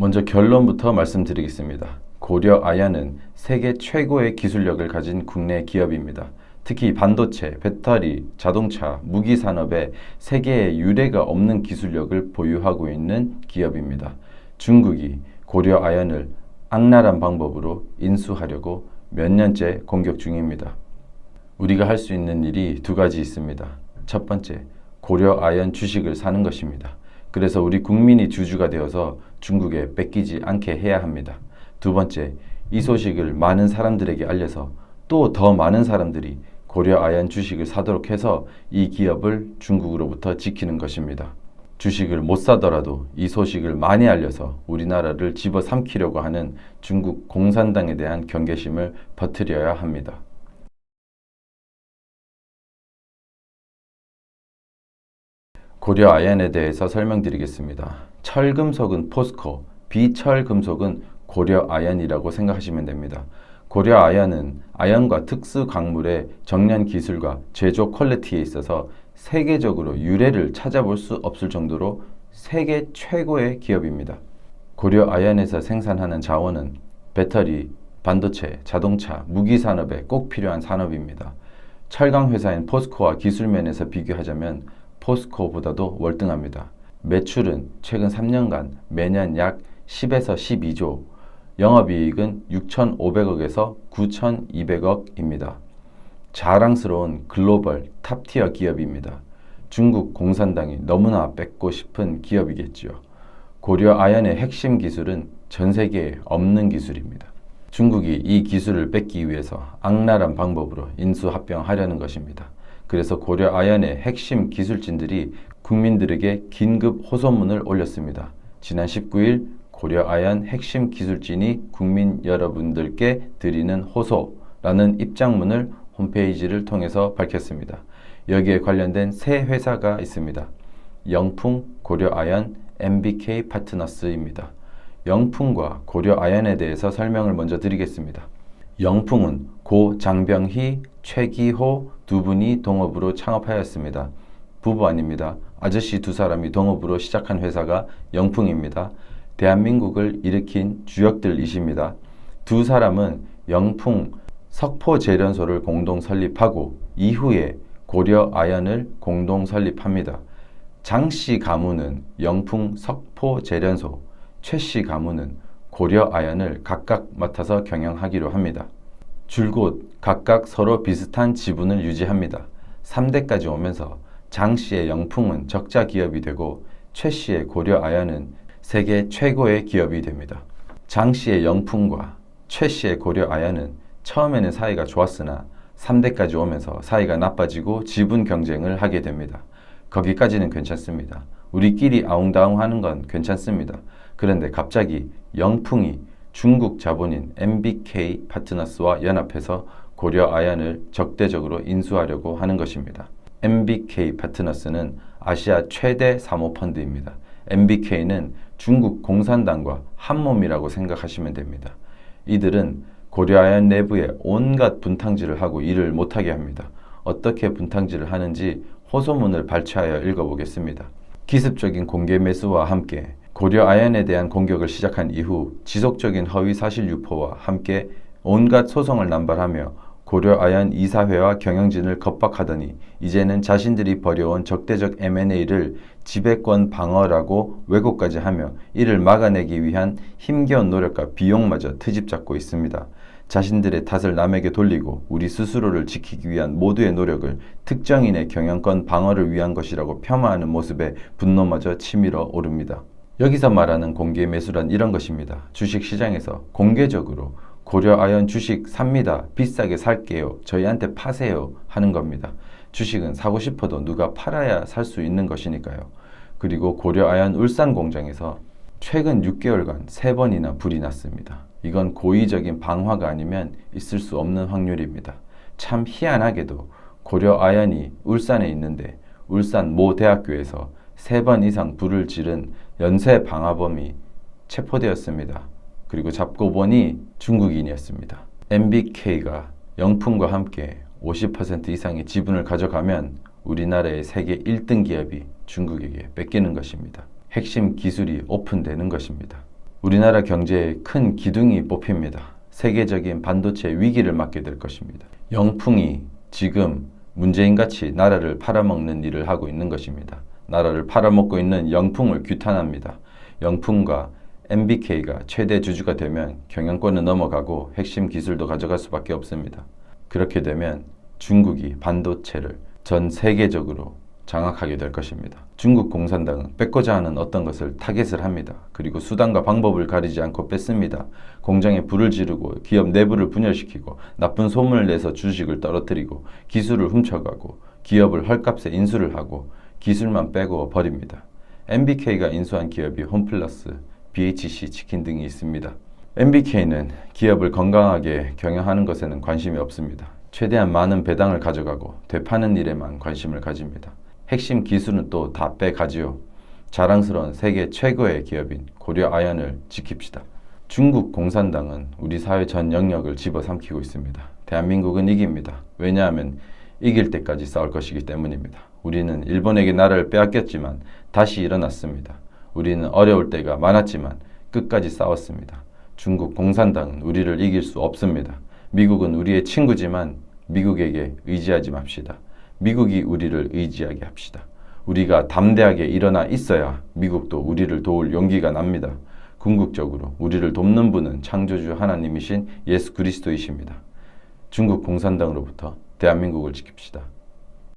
먼저 결론부터 말씀드리겠습니다. 고려 아연은 세계 최고의 기술력을 가진 국내 기업입니다. 특히 반도체, 배터리, 자동차, 무기 산업에 세계에 유례가 없는 기술력을 보유하고 있는 기업입니다. 중국이 고려 아연을 악랄한 방법으로 인수하려고 몇 년째 공격 중입니다. 우리가 할 수 있는 일이 두 가지 있습니다. 첫 번째, 고려 아연 주식을 사는 것입니다. 그래서 우리 국민이 주주가 되어서 중국에 뺏기지 않게 해야 합니다. 두 번째, 이 소식을 많은 사람들에게 알려서 또 더 많은 사람들이 고려 아연 주식을 사도록 해서 이 기업을 중국으로부터 지키는 것입니다. 주식을 못 사더라도 이 소식을 많이 알려서 우리나라를 집어삼키려고 하는 중국 공산당에 대한 경계심을 퍼뜨려야 합니다. 고려 아연에 대해서 설명드리겠습니다. 철금속은 포스코, 비철금속은 고려 아연이라고 생각하시면 됩니다. 고려 아연은 아연과 특수 광물의 정량 기술과 제조 퀄리티에 있어서 세계적으로 유례를 찾아볼 수 없을 정도로 세계 최고의 기업입니다. 고려 아연에서 생산하는 자원은 배터리, 반도체, 자동차, 무기 산업에 꼭 필요한 산업입니다. 철강 회사인 포스코와 기술 면에서 비교하자면 포스코보다도 월등합니다. 매출은 최근 3년간 매년 약 10에서 12조, 영업이익은 6,500억에서 9,200억입니다. 자랑스러운 글로벌 탑티어 기업입니다. 중국 공산당이 너무나 뺏고 싶은 기업이겠지요. 고려 아연의 핵심 기술은 전 세계에 없는 기술입니다. 중국이 이 기술을 뺏기 위해서 악랄한 방법으로 인수합병하려는 것입니다. 그래서 고려 아연의 핵심 기술진들이 국민들에게 긴급 호소문을 올렸습니다. 지난 19일 고려 아연 핵심 기술진이 국민 여러분들께 드리는 호소라는 입장문을 홈페이지를 통해서 밝혔습니다. 여기에 관련된 세 회사가 있습니다. 영풍, 고려 아연, MBK 파트너스입니다. 영풍과 고려 아연에 대해서 설명을 먼저 드리겠습니다. 영풍은 고 장병희, 최기호 두 분이 동업으로 창업하였습니다. 부부 아닙니다. 아저씨 두 사람이 동업으로 시작한 회사가 영풍입니다. 대한민국을 일으킨 주역들이십니다. 두 사람은 영풍 석포 재련소를 공동 설립하고 이후에 고려 아연을 공동 설립합니다. 장 씨 가문은 영풍 석포 재련소, 최 씨 가문은 고려 아연을 각각 맡아서 경영하기로 합니다. 줄곧 각각 서로 비슷한 지분을 유지합니다. 3대까지 오면서 장 씨의 영풍은 적자 기업이 되고 최 씨의 고려 아연은 세계 최고의 기업이 됩니다. 장 씨의 영풍과 최 씨의 고려 아연은 처음에는 사이가 좋았으나 3대까지 오면서 사이가 나빠지고 지분 경쟁을 하게 됩니다. 거기까지는 괜찮습니다. 우리끼리 아웅다웅 하는 건 괜찮습니다. 그런데 갑자기 영풍이 중국 자본인 MBK 파트너스와 연합해서 고려 아연을 적대적으로 인수하려고 하는 것입니다. MBK 파트너스는 아시아 최대 사모펀드입니다. MBK는 중국 공산당과 한몸이라고 생각하시면 됩니다. 이들은 고려아연 내부에 온갖 분탕질을 하고 일을 못하게 합니다. 어떻게 분탕질을 하는지 호소문을 발췌하여 읽어보겠습니다. 기습적인 공개 매수와 함께 고려아연에 대한 공격을 시작한 이후 지속적인 허위 사실 유포와 함께 온갖 소송을 남발하며 고려아연 이사회와 경영진을 겁박하더니 이제는 자신들이 벌여온 적대적 M&A를 지배권 방어라고 왜곡까지 하며 이를 막아내기 위한 힘겨운 노력과 비용마저 트집 잡고 있습니다. 자신들의 탓을 남에게 돌리고 우리 스스로를 지키기 위한 모두의 노력을 특정인의 경영권 방어를 위한 것이라고 폄하하는 모습에 분노마저 치밀어 오릅니다. 여기서 말하는 공개 매수란 이런 것입니다. 주식 시장에서 공개적으로 고려 아연 주식 삽니다. 비싸게 살게요. 저희한테 파세요. 하는 겁니다. 주식은 사고 싶어도 누가 팔아야 살 수 있는 것이니까요. 그리고 고려 아연 울산 공장에서 최근 6개월간 3번이나 불이 났습니다. 이건 고의적인 방화가 아니면 있을 수 없는 확률입니다. 참 희한하게도 고려 아연이 울산에 있는데 울산 모 대학교에서 3번 이상 불을 지른 연쇄 방화범이 체포되었습니다. 그리고 잡고 보니 중국인이었습니다. MBK가 영풍과 함께 50% 이상의 지분을 가져가면 우리나라의 세계 1등 기업이 중국에게 뺏기는 것입니다. 핵심 기술이 오픈되는 것입니다. 우리나라 경제의 큰 기둥이 뽑힙니다. 세계적인 반도체 위기를 맞게 될 것입니다. 영풍이 지금 문재인같이 나라를 팔아먹는 일을 하고 있는 것입니다. 나라를 팔아먹고 있는 영풍을 규탄합니다. 영풍과 MBK가 최대 주주가 되면 경영권은 넘어가고 핵심 기술도 가져갈 수밖에 없습니다. 그렇게 되면 중국이 반도체를 전 세계적으로 장악하게 될 것입니다. 중국 공산당은 뺏고자 하는 어떤 것을 타겟을 합니다. 그리고 수단과 방법을 가리지 않고 뺏습니다. 공장에 불을 지르고 기업 내부를 분열시키고 나쁜 소문을 내서 주식을 떨어뜨리고 기술을 훔쳐가고 기업을 헐값에 인수를 하고 기술만 빼고 버립니다. MBK가 인수한 기업이 홈플러스, BHC 치킨 등이 있습니다. MBK는 기업을 건강하게 경영하는 것에는 관심이 없습니다. 최대한 많은 배당을 가져가고 되파는 일에만 관심을 가집니다. 핵심 기술은 또 다 빼가지요. 자랑스러운 세계 최고의 기업인 고려 아연을 지킵시다. 중국 공산당은 우리 사회 전 영역을 집어삼키고 있습니다. 대한민국은 이깁니다. 왜냐하면 이길 때까지 싸울 것이기 때문입니다. 우리는 일본에게 나라를 빼앗겼지만 다시 일어났습니다. 우리는 어려울 때가 많았지만 끝까지 싸웠습니다. 중국 공산당은 우리를 이길 수 없습니다. 미국은 우리의 친구지만 미국에게 의지하지 맙시다. 미국이 우리를 의지하게 합시다. 우리가 담대하게 일어나 있어야 미국도 우리를 도울 용기가 납니다. 궁극적으로 우리를 돕는 분은 창조주 하나님이신 예수 그리스도이십니다. 중국 공산당으로부터 대한민국을 지킵시다.